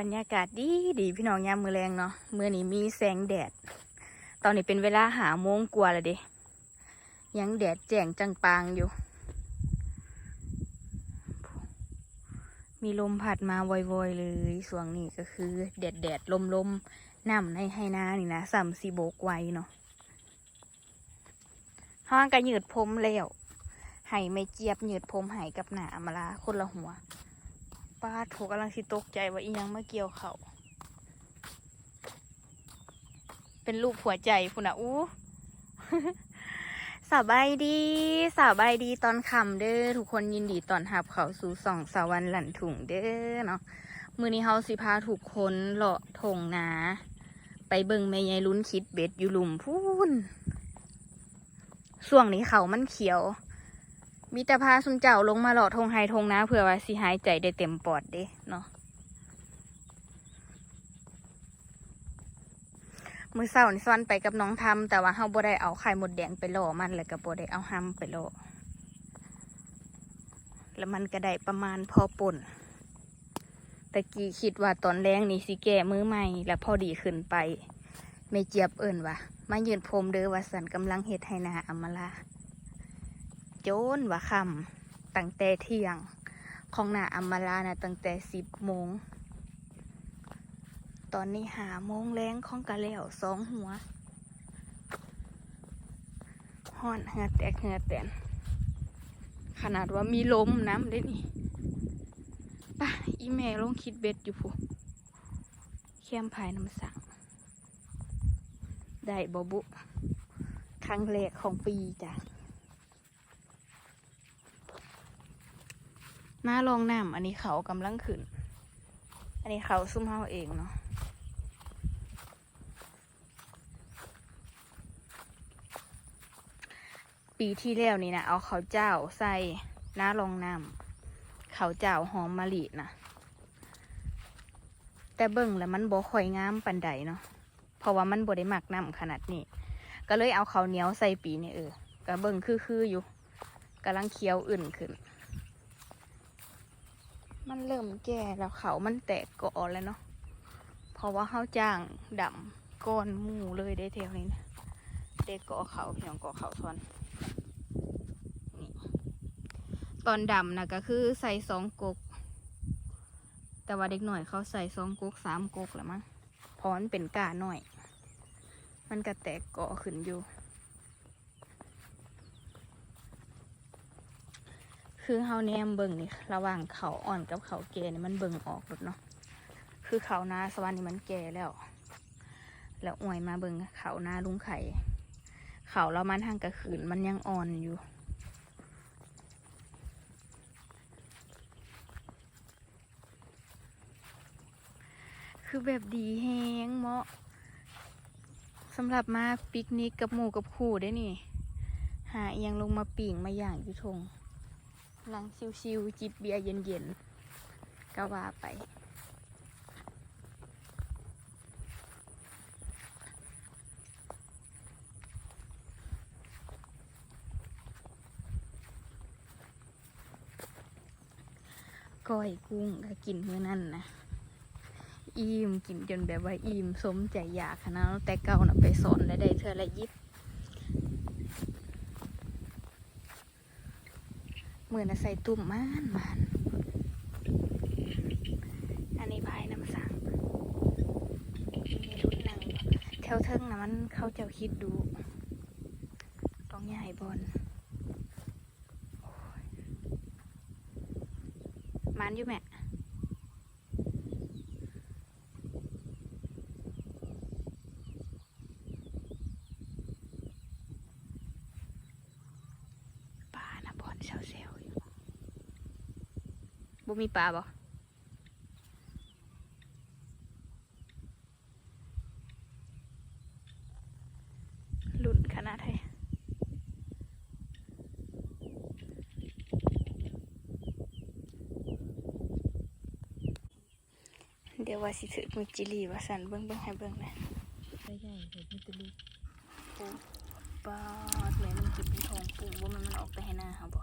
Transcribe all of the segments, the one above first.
บรรยากาศดีดีพี่น้องยามมือแรงเนาะมือนี้มีแสงแดด ตอนนี้เป็นเวลาหาโมงกว่าล้วเด้ยังแดดแจ่งจังปางอยู่ มีลมพัดมาโวอยๆเลยส่วงนี้ก็คือ แดดแดดลมลมน้ำในให้นานี่นะสัมสีโบกไวเนาะห้างกระหยืดผมแล้วไห้ไม่เจี๊ยบหยืดผมไห้กับหนามาละคนละหัว ป้าโถกำลังสิตกใจว่าอียังมาเกี่ยวเขาเป็นรูปหัวใจพุ่นอะอู้สบายดีสบายดีตอนค่ำเด้อทุกคนยินดีตอนหับเขาสู่สองสวรรค์หลันถุงเด้อเนาะมือนี้เฮาสิพาถูกคนเลาะทงนา ไปเบิ่งแม่ยายลุ้นคิดเบ็ดอยู่หลุมพูนช่วงนี้เขามันเขียว มีแต่พาสุนเจ้าลงมาเลาะทงไฮทงนาเผื่อว่าสิหายใจได้เต็มปอดเด้เนาะมือเศร้านี่ซ้อนไปกับน้องทำแต่ว่าเฮาบ่ได้เอาไข่หมดแดงไปหล่อมันแล้วก็บ่ได้เอาห้ำไปหล่อแล้วมันก็ได้ประมาณพอป่นตะกี้คิดว่าตอนแรงนี่สิแก่มือใหม่แล้วพอดีขึ้นไป ไม่เจียบเอิ่นวะมายืนพรมเด้อว่าสันกำลังเฮ็ดให้นาอมาลา โจนว่าคำตั้งแต่เที่ยง ของหนาอัมมาลานะตั้งแต่สิบโมง ตอนนี้หาโมงแรงของกะแล้วสองหัวห่อนเหงือแตกเหงือแตนขนาดว่ามีลมน้ำได้นี่ป่ะอีแม่ลงคิดเบ็ดอยู่ผู้เข้มภายน้ำสั่งได้บบุ ครั้งแรกของปีจ้ะ มาลองน้ำอันนี้เขากำลังขึ้น อันนี้เขาซุ่มเฮาเองเนาะปีที่แล้วนี่นะเอาเขาเจ้าใส่น้าลองน้ำเขาเจ้าหอมมะลินะแต่เบิ่งแล้วมันบ่ค่อยงามปันใดเนาะเพราะว่ามันบ่ได้หมักน้ำขนาดนี้ ก็เลยเอาเขาเหนียวใส่ปีนี่เออก็เบิ่งคือๆอยู่กำลังเคี้ยวอื่นขึ้น มันเริ่มแก่แล้วเขามันแตกเกาะแล้วเนาะ เพราะว่าเขาจ้างดำก้อนหมูเลยได้เท่านี้นะเด็กเกาะเขาพี่น้องเกาะเขาทอนนี่ตอนดำนะก็คือใส่สองกก แต่ว่าเด็กหน่อยเขาใส่สองกกสามกกแหละมั้งพราะมันเป็นกาหน่อย มันก็แตกเกาะขึ้นอยู่ คือเฮาแนมเบิ่งนี่ระหว่างเขาอ่อนกับเขาแก่นี่มันเบิ่งออกหมดเนาะคือเขานาสวรรค์นี่มันแก่แล้ว แล้วอวยมาเบิ่งเขานาลุงไข่เขาเรามันทางกระขืนมันยังอ่อนอยู่คือแบบดีแฮงเหมาะสำหรับมาปิกนิกกับหมู่กับคู่ได้นี่ หาเอียงลงมาปิ่งมาอย่างยู่ทง นั่งชิวๆจิบเบียร์เย็นๆก็ว่าไป ก้อยกุ้งก็กินเมื่อนั้นนะอิ่มกินจนแบบว่าอิ่มสมใจอยากขนาดนั้นแต่เก่าน่ะไปสอนและได้เธอละยิบ เหมือน่ะใส่ตุ่มมานมานอันนี้พายน้ำสังมีรุ่นหนังแถวเทิงนะมันเขาจ้าคิดดูต้องใหญ่บอลมันอยู่แม่ปลานะ บอลเซลเซลอยู่บ่มีปลาบ่ลุ่นขนาดไหนเดี๋ยวว่าสิถือมือจิลีว่าสันเบิ่งเบิ่งให้เบิ่งนะใช่ใช่เห็นมันจะลูกปูปลาแม่มันกินเป็นทองปูว่ามันมันออกไปให้หน้าเขาบ่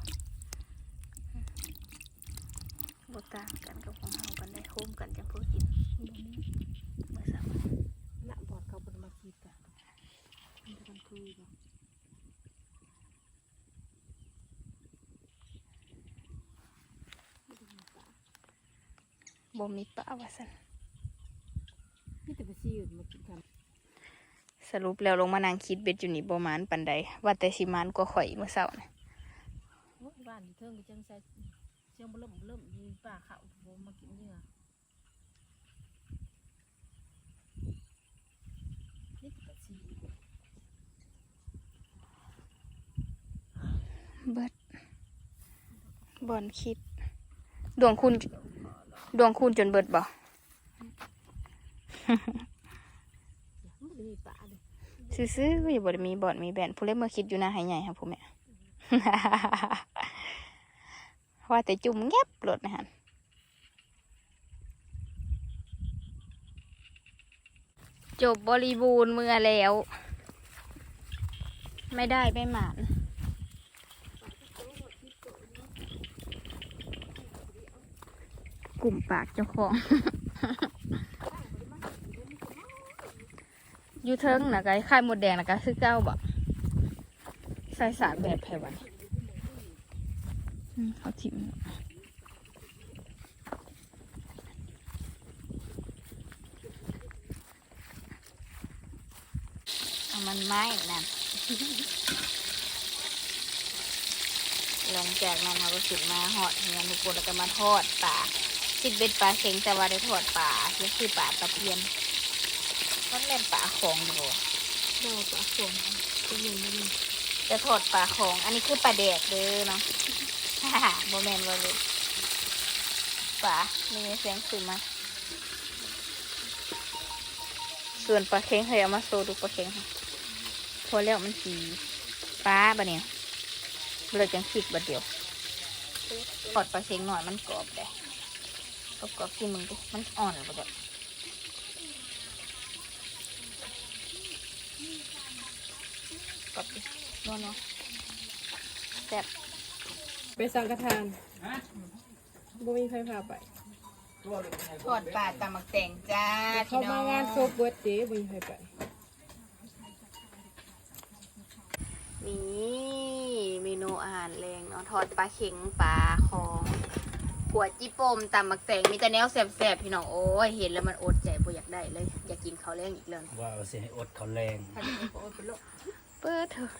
บ่ต่างกันกับของเฮากันได้โฮมกันจังพวกกินเมื่อสามหน้าบอดเขาบนมาคิดอะมันจะมันคือเนาะบ่มีป้าว่าสันนี่แต่ไปซีอื่นมากินกันสรุปแล้วลงมานั่งคิดเบ็ดอยู่นี่บ่มานปันใดว่าแต่สิมานกว่าข่อยเมื่อเช้านะโอ้ยบ้านที่เทิงก็จังใส่เชี ยงบ่เริ่มบ่เริ่มมีป่าเขาบ่มากินเหยื่อนี่แต่ไปซีเบิดบอนคิด ดวงคุณ ดวงคุณจนเบิดบ่มันบ่ได้มีป่าเลยซื้อๆก็อย่าบ่ได้มีบ่อนมีแบนผู้เล่นเมื่อคิดอยู่หน้าหายใหญ่ครับผู้แม่ ว่าแต่จุ่มแงบรถนะฮะจบบริบูรณ์เมื่อแล้ว ไม่ได้ไม่หมานกลุ่มปากเจ้าของอยูเทิงนะกายค่ายหมดแดงนะกายคือเก้าบ่ใส่สารแบบแผ่วัน เขาทิมเอามันไหม้นั่นหลังจากนั้นเราก็ขึ้นมาหอดเงินทุกคนแล้วก็มาทอดปลาคิดเป็นปลาเข็งแต่ว่าได้ทอดปลาก็คือปลาตะเพียนมันแม่นปลาของอยู่บ่บ่ป่าของเป็นอย่างนี้จะทอดปลาของ อันนี้คือปลาแดกเด้อเนาะ โมแมนว่าเลยปลามีเสียงขึ้นมาส่วนปลาเค็งเคยเอามาโซดูปลาเค็งค่ะพอแล้วมันสีปลาบะเนี่ยเลยจังคิดบัดเดียวทอดปลาเค็งหน่อยมันกรอบเลยกรอบกรอบๆกินมึงดิมันอ่อนบัดเดียวกรอบดินัวเนาะแซ่บ ไปสังฆทานบ่มีใครพาไปทอดปลาตำมักแต่งจ้าเขามางานศพเบิดเด้บ่มีใครไปนี่เมนูอาหารแรงเนาะทอดปลาเข็งปลาของหัวจิโปมตำมักแต่งมีแต่แนวแสบๆพี่น้องโอ้ยเห็นแล้วมันอดใจบ่อยากได้เลย อยากกินข้าวแรงอีกแล้วว่าเอาเสียให้อดเขาแรงถ้าจะไปบ่เป็นโรคเปิดเถอะ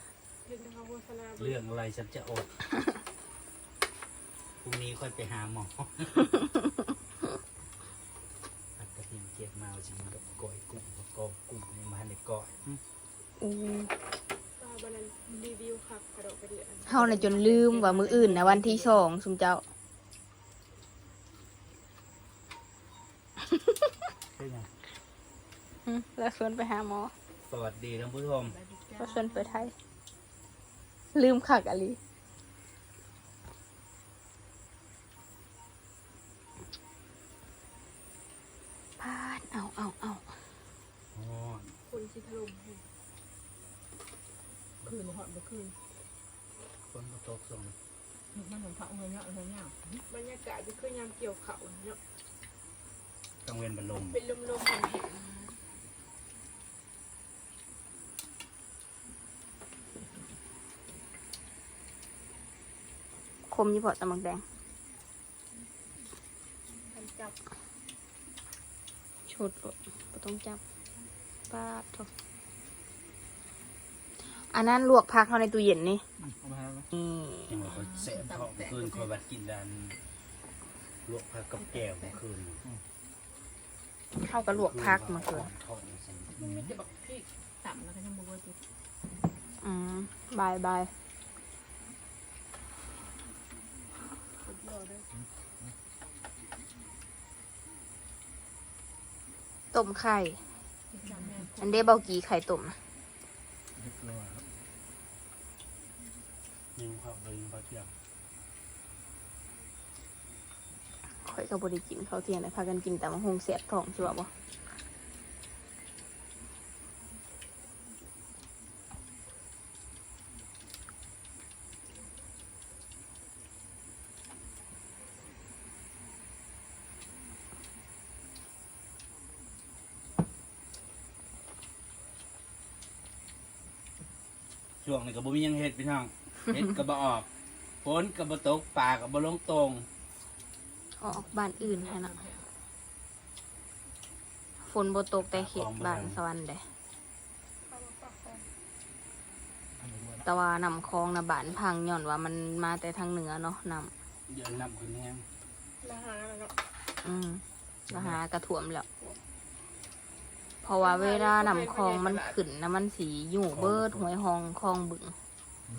เรื่องเขาโฆษณาเรื่องอะไรฉันจะอดพ รุ่งนี้ค่อยไปหาหมอผัดกระเทียมเจียวมาชิมกับก้อยกุ้งกับกอบกุ้งในมาในก้อยอู้ก็บันนั้นรีวิวคักกระโดดกระเดียนเฮาน่ะจนลืมว่ามืออื่นนะวันที่สองสุมเจ้าใช่ไหมหึแล้วชวนไปหาหมอสวัสดีท่านผู้ชม ก็ชวนไปไทย ลืมขักอะไรพาดเอาเอาเอา อ๋อ คนสิถล่มให้ คืนหอดบ่คืนคนมาตกส่งมันเหมือนพระเงยเนาะเงยเนาะบรรยากาศจะคือยามเกี่ยวเขาเนาะกังเวนบรรลมเป็นลมๆแห้งคมยี่พอตะมักแดงๆมันจับชดรถบ่ต้องจับปาดโถ อันนั้นลวกพักเข้าในตู้เย็นนี่เอามาแล้วนี่ยังว่าเขาแสบท้องเมื่อคืนคอยบัดกินดันลวกผักกับแก้วเมื่อคืนเข้ากับลวกพักมาเกินท้องสิมันมีแต่บักพริกต่ำแล้วก็ยังบ่เบิดอยู่อืมบายบายคนเดียวเด้อต้มไข่จำแม่นอันเด้เบากีไข่ต้มนะ ข่อยกับบริกินข้าวเที่ยงเลยพากันกินแต่มะฮงเสียบท้องใช่ป่ะว่ช่วงนี้ก็บ่มีหยังเห็ดพี่น้างเห็ดก็บ่ออก นก็บ่ตกปลาก็บ่ลงตรงออกบ้านอื่นแค่นั้นฝนบ่ตกแต่เขตบ้านสวรรค์เด้แต่ว่าน้ำคลองนะบ้านพังย่อนว่ามันมาแต่ทางเหนือเนาะน้เดี๋ยวน้ำขึ้นแห้งราคาแล้วก็ำอืมแล้วหากระถ่วมแล้วเพราะว่าเวลาน้ำคลองมันขึ้นนะมันสีอยู่เบิดหวยหองคลองบึง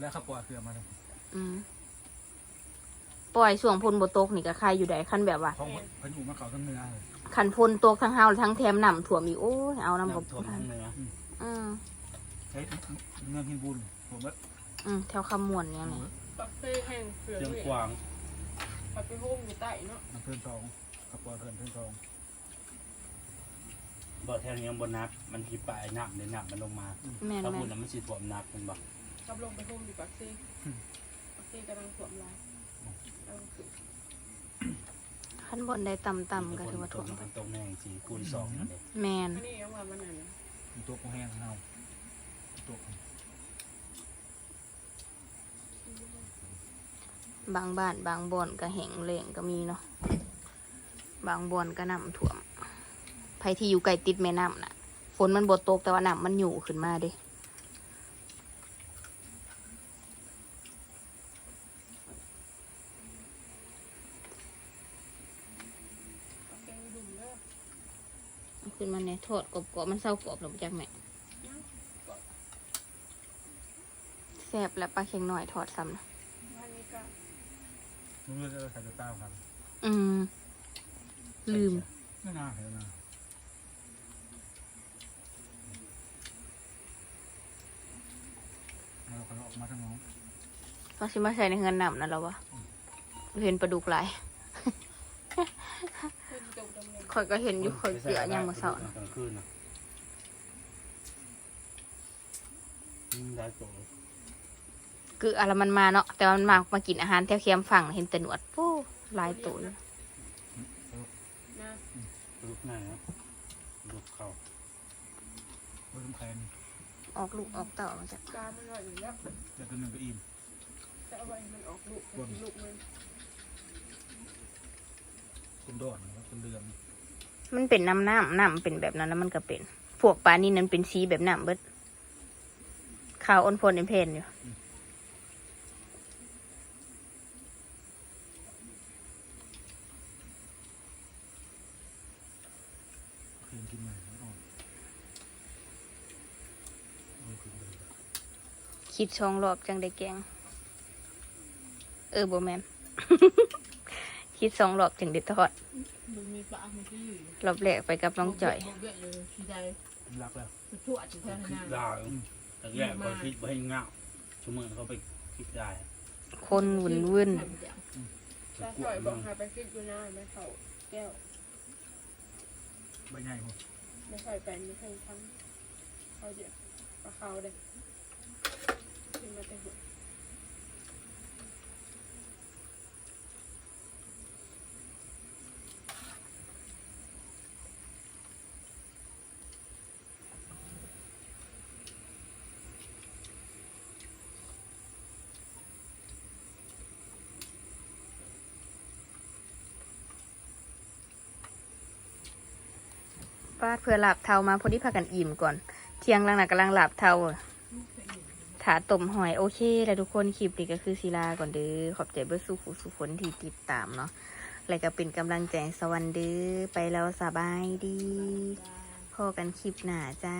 แล้วข้าวปลาเกลือมาทอืม ปล่อยช่วงพลบตกนี่ก็ใครอยู่ใดคันแบบว่าำท้องพายุมาเขาทั้งเนื้อเลยคันพลตกทั้งเฮาทั้งแถมน้ำถ่วมอีกโอ้ยเอาน้ำกับน้ำท่วมทางเหนืออืมใช้เงินพินบุญผมว่าอืมแถวคำมวนเนี่ยนี่ปักเต้แห้งเสือเรื่องกวางปักไปโฮมอยู่ใต้เนาะน้ำเพื่อนทองข้าวปลาเพื่อนเพื่อนทองบ่แถวนี้บ่นัก มันสิปลายน้ำในน้ำมันลงมาแม่นถ้าแม่พูดนน่ะมันสิท่วมนักมันบ่ขับลงไปโฮมอยู่ปักเต้ปักเต้กำลังสวมลายเอาขึ้น ขั้นบนได้ต่ำๆก็ถือว่าถ่วมตรงตรงแม่งสี่คูณสองนั่นเองแมนอันนี้เอามามันนั่นนะมีตัวกุ้งแห้งเน่าตัวบางบ้านบางบ่อนก็แห้งแล้งก็มีเนาะบางบ่อนก็น้ำท่วมไผที่อยู่ใกล้ติดแม่น้ำน่ะฝนมันบดตกแต่ว่าน้ำมันอยู่ขึ้นมาเด้ ปักเต้ดุ่มเด้อ เอา ขึ้นมาเนี่ยทอดกรอบๆมันเศร้ากรอบหรือจักแม่แซ่บและปลาเค็งหน่อยทอดซ้ำนะวันนี้ก็มึงเลือกจะใส่ตาครับอืม ลืมไม่น่าเห็นนะเราขอออกมาทั้งน้องเราชิมาใส่ในเงินนำนั่นแล้ววะเห็นปลาดุกหลายเพื่อน ตรงตรงเลยคอยก็เห็นอยู่คอยเกลือยังมาเสาร์กลางคืนน่ะอืมได้โตเกลืออะไรมันมาเนาะแต่ว่ามันมามากินอาหารแถวเคียมฝั่งเห็นแต่หนวดโอ้หลายตัวอยู่นะลูกไหนนะลูกเขาไว้ทำแทนออกลูกออกเต่ามาจากกามันหน่อยอยู่แล้วแล้วตัวหนึ่งก็อิ่มจะเอาไว้ให้มันออกลูกเป็นลูกมันคุณดอนแล้วคุณเรือง มันเป็นน้ำน้ำน้ำเป็นแบบนั้นแล้วมันก็เป็น พวกปลานี่นั้นเป็นสีแบบน้ำเบิดขาวอ้นพลเอ็มเพนอยู่คืนกินใหม่ไม่อ่อนโอ้ยคืนเลยคิดช่องรอบจังได้แกง เออโบแมน คิดสองรอบจังได้ทอดมันมีปลามันที่อยู่รอบแรกไปกับน้องจ่อยเยอะเลยทีใดรักแล้วชั่วจุดแทนคิดนาได้แต่แรกก็คิดไว้ให้เงาชั่วโมงเขาไปคิดได้ คนวุ่นวุ่นถ้าจ่อยบอกให้ไปคิดอยู่หน้าไม่เขาแก้วใบใหญ่หมดไม่ใส่แปนไม่ใส่ทั้งเขาเดี๋ยวปลาเขาเด็กกินมาแต่หัว ปาดเพื่อหลับเทามาพอดีพากันอิ่มก่อน เที่ยงลังหนักกำลังหลับเทาถาต้มหอยโอเคแล้วทุกคนคลิปนี้ก็คือศิลาก่อนเด้อขอบใจเบอร์สุขุสุขนที่ติดตามเนาะอะไรก็เป็นกำลังใจให้สวันเด้อไปแล้วสบายดีพอกันคลิปหน้าจ้า